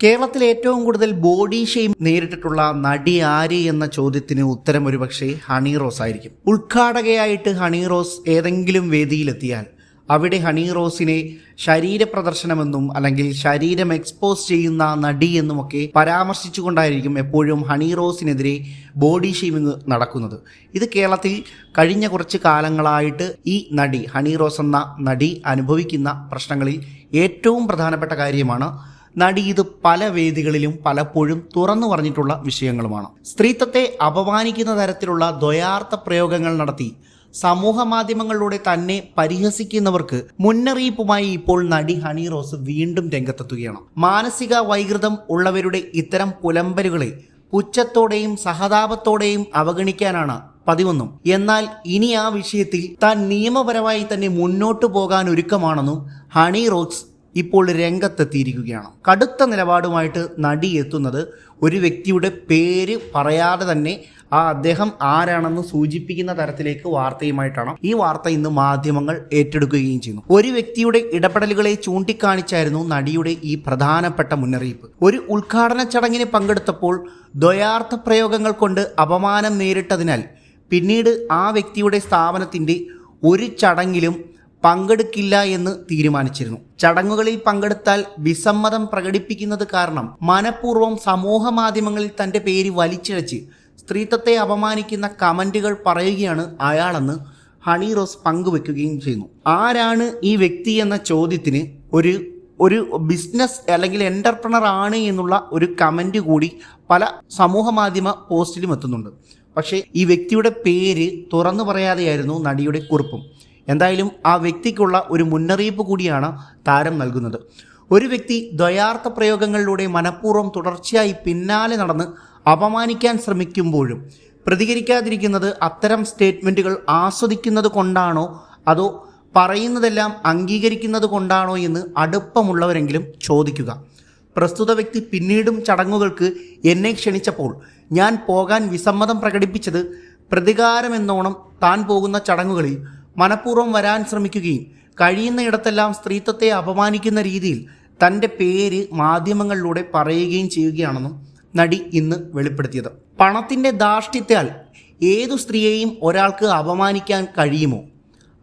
കേരളത്തിൽ ഏറ്റവും കൂടുതൽ ബോഡി ഷെയിം നേരിട്ടിട്ടുള്ള നടി ആര് എന്ന ചോദ്യത്തിന് ഉത്തരം ഒരുപക്ഷെ ഹണി റോസ് ആയിരിക്കും. ഉദ്ഘാടകയായിട്ട് ഹണി റോസ് ഏതെങ്കിലും വേദിയിലെത്തിയാൽ അവിടെ ഹണി റോസിനെ ശരീര പ്രദർശനമെന്നും അല്ലെങ്കിൽ ശരീരം എക്സ്പോസ് ചെയ്യുന്ന നടി എന്നുമൊക്കെ പരാമർശിച്ചുകൊണ്ടായിരിക്കും എപ്പോഴും ഹണി റോസിനെതിരെ ബോഡി ഷെയ്മിങ് നടക്കുന്നത്. ഇത് കേരളത്തിൽ കഴിഞ്ഞ കുറച്ച് കാലങ്ങളായിട്ട് ഈ നടി ഹണി റോസ് എന്ന നടി അനുഭവിക്കുന്ന പ്രശ്നങ്ങളിൽ ഏറ്റവും പ്രധാനപ്പെട്ട കാര്യമാണ് നടി ഇത് പല വേദികളിലും പലപ്പോഴും തുറന്നു പറഞ്ഞിട്ടുള്ള വിഷയങ്ങളുമാണ്. സ്ത്രീത്വത്തെ അപമാനിക്കുന്ന തരത്തിലുള്ള ദ്വയാർത്ഥ പ്രയോഗങ്ങൾ നടത്തി സമൂഹ മാധ്യമങ്ങളിലൂടെ തന്നെ പരിഹസിക്കുന്നവർക്ക് മുന്നറിയിപ്പുമായി ഇപ്പോൾ നടി ഹണി റോസ് വീണ്ടും രംഗത്തെത്തുകയാണ്. മാനസിക വൈകൃതം ഉള്ളവരുടെ ഇത്തരം പുലമ്പലുകളെ പുച്ഛത്തോടെയും സഹതാപത്തോടെയും അവഗണിക്കാനാണ് പതിവൊന്നും. എന്നാൽ ഇനി ആ വിഷയത്തിൽ താൻ നിയമപരമായി തന്നെ മുന്നോട്ടു പോകാൻ ഒരുക്കമാണെന്നും ഹണി റോസ് ഇപ്പോൾ രംഗത്തെത്തിയിരിക്കുകയാണ്. കടുത്ത നിലപാടുമായിട്ട് നടി എത്തുന്നത് ഒരു വ്യക്തിയുടെ പേര് പറയാതെ തന്നെ ആ അദ്ദേഹം ആരാണെന്ന് സൂചിപ്പിക്കുന്ന തരത്തിലേക്ക് വാർത്തയുമായിട്ടാണ് ഈ വാർത്ത ഇന്ന് മാധ്യമങ്ങൾ ഏറ്റെടുക്കുകയും ചെയ്യുന്നു. ഒരു വ്യക്തിയുടെ ഇടപെടലുകളെ ചൂണ്ടിക്കാണിച്ചായിരുന്നു നടിയുടെ ഈ പ്രധാനപ്പെട്ട മുന്നറിയിപ്പ്. ഒരു ഉദ്ഘാടന ചടങ്ങിന് പങ്കെടുത്തപ്പോൾ ദ്വയാർത്ഥ പ്രയോഗങ്ങൾ കൊണ്ട് അപമാനം നേരിട്ടതിനാൽ പിന്നീട് ആ വ്യക്തിയുടെ സ്ഥാപനത്തിന്റെ ഒരു ചടങ്ങിലും പങ്കെടുക്കില്ല എന്ന് തീരുമാനിച്ചിരുന്നു. ചടങ്ങുകളിൽ പങ്കെടുത്താൽ വിസമ്മതം പ്രകടിപ്പിക്കുന്നത് കാരണം മനഃപൂർവം സമൂഹ മാധ്യമങ്ങളിൽ തന്റെ പേര് വലിച്ചിഴച്ച് സ്ത്രീത്വത്തെ അപമാനിക്കുന്ന കമന്റുകൾ പറയുകയാണ് അയാളെന്ന് ഹണി റോസ് പങ്കുവെക്കുകയും ചെയ്യുന്നു. ആരാണ് ഈ വ്യക്തി എന്ന ചോദ്യത്തിന് ഒരു ഒരു ബിസിനസ് അല്ലെങ്കിൽ എന്റർപ്രണർ ആണ് എന്നുള്ള ഒരു കമന്റ് കൂടി പല സമൂഹ മാധ്യമ പോസ്റ്റിലും എത്തുന്നുണ്ട്. പക്ഷേ ഈ വ്യക്തിയുടെ പേര് തുറന്നു പറയാതെയായിരുന്നു നടിയുടെ കുറിപ്പും. എന്തായാലും ആ വ്യക്തിക്കുള്ള ഒരു മുന്നറിയിപ്പ് കൂടിയാണ് താരം നൽകുന്നത്. ഒരു വ്യക്തി ദ്വയാർത്ഥ പ്രയോഗങ്ങളിലൂടെ മനഃപൂർവം തുടർച്ചയായി പിന്നാലെ നടന്ന് അപമാനിക്കാൻ ശ്രമിക്കുമ്പോഴും പ്രതികരിക്കാതിരിക്കുന്നത് അത്തരം സ്റ്റേറ്റ്മെന്റുകൾ ആസ്വദിക്കുന്നത് കൊണ്ടാണോ അതോ പറയുന്നതെല്ലാം അംഗീകരിക്കുന്നത് കൊണ്ടാണോ എന്ന് അടുപ്പമുള്ളവരെങ്കിലും ചോദിക്കുക. പ്രസ്തുത വ്യക്തി പിന്നീടും ചടങ്ങുകൾക്ക് എന്നെ ക്ഷണിച്ചപ്പോൾ ഞാൻ പോകാൻ വിസമ്മതം പ്രകടിപ്പിച്ചത് പ്രതികാരമെന്നോണം താൻ പോകുന്ന ചടങ്ങുകളിൽ മനഃപൂർവം വരാൻ ശ്രമിക്കുകയും കഴിയുന്നയിടത്തെല്ലാം സ്ത്രീത്വത്തെ അപമാനിക്കുന്ന രീതിയിൽ തന്റെ പേര് മാധ്യമങ്ങളിലൂടെ പറയുകയും ചെയ്യുകയാണെന്നും നടി ഇന്ന് വെളിപ്പെടുത്തിയത്. പണത്തിന്റെ ധാർഷ്ട്യത്താൽ ഏതു സ്ത്രീയെയും ഒരാൾക്ക് അപമാനിക്കാൻ കഴിയുമോ?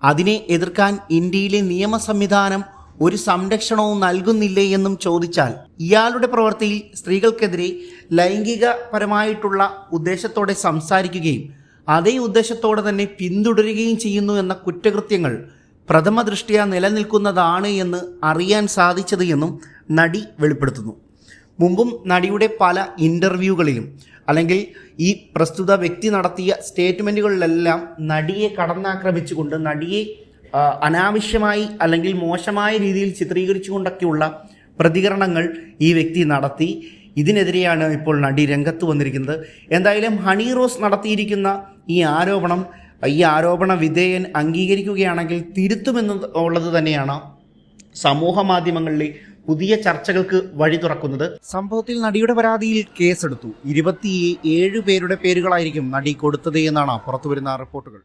അതിനെ എതിർക്കാൻ ഇന്ത്യയിലെ നിയമ സംവിധാനം ഒരു സംരക്ഷണവും നൽകുന്നില്ലേ എന്നും ചോദിച്ചാൽ ഇയാളുടെ പ്രവൃത്തിയിൽ സ്ത്രീകൾക്കെതിരെ ലൈംഗികപരമായിട്ടുള്ള ഉദ്ദേശത്തോടെ സംസാരിക്കുകയും അതേ ഉദ്ദേശത്തോടെ തന്നെ പിന്തുടരുകയും ചെയ്യുന്നു എന്ന കുറ്റകൃത്യങ്ങൾ പ്രഥമ ദൃഷ്ടിയ നിലനിൽക്കുന്നതാണ് എന്ന് അറിയാൻ സാധിച്ചത് എന്നും നടി വെളിപ്പെടുത്തുന്നു. മുമ്പും നടിയുടെ പല ഇന്റർവ്യൂകളിലും അല്ലെങ്കിൽ ഈ പ്രസ്തുത വ്യക്തി നടത്തിയ സ്റ്റേറ്റ്മെന്റുകളിലെല്ലാം നടിയെ കടന്നാക്രമിച്ചുകൊണ്ട് നടിയെ അനാവശ്യമായി അല്ലെങ്കിൽ മോശമായ രീതിയിൽ ചിത്രീകരിച്ചുകൊണ്ടൊക്കെയുള്ള പ്രതികരണങ്ങൾ ഈ വ്യക്തി നടത്തി. ഇതിനെതിരെയാണ് ഇപ്പോൾ നടി രംഗത്ത് വന്നിരിക്കുന്നത്. എന്തായാലും ഹണി റോസ് നടത്തിയിരിക്കുന്ന ഈ ആരോപണം ഈ ആരോപണ വിധേയൻ അംഗീകരിക്കുകയാണെങ്കിൽ തിരുത്തുമെന്ന് ഉള്ളത് തന്നെയാണ് സമൂഹ മാധ്യമങ്ങളിലെ പുതിയ ചർച്ചകൾക്ക് വഴി തുറക്കുന്നത്. സംഭവത്തിൽ നടിയുടെ പരാതിയിൽ കേസെടുത്തു. ഇരുപത്തി ഏഴ് പേരുടെ പേരുകളായിരിക്കും നടി കൊടുത്തത് എന്നാണ് പുറത്തുവരുന്ന റിപ്പോർട്ടുകൾ.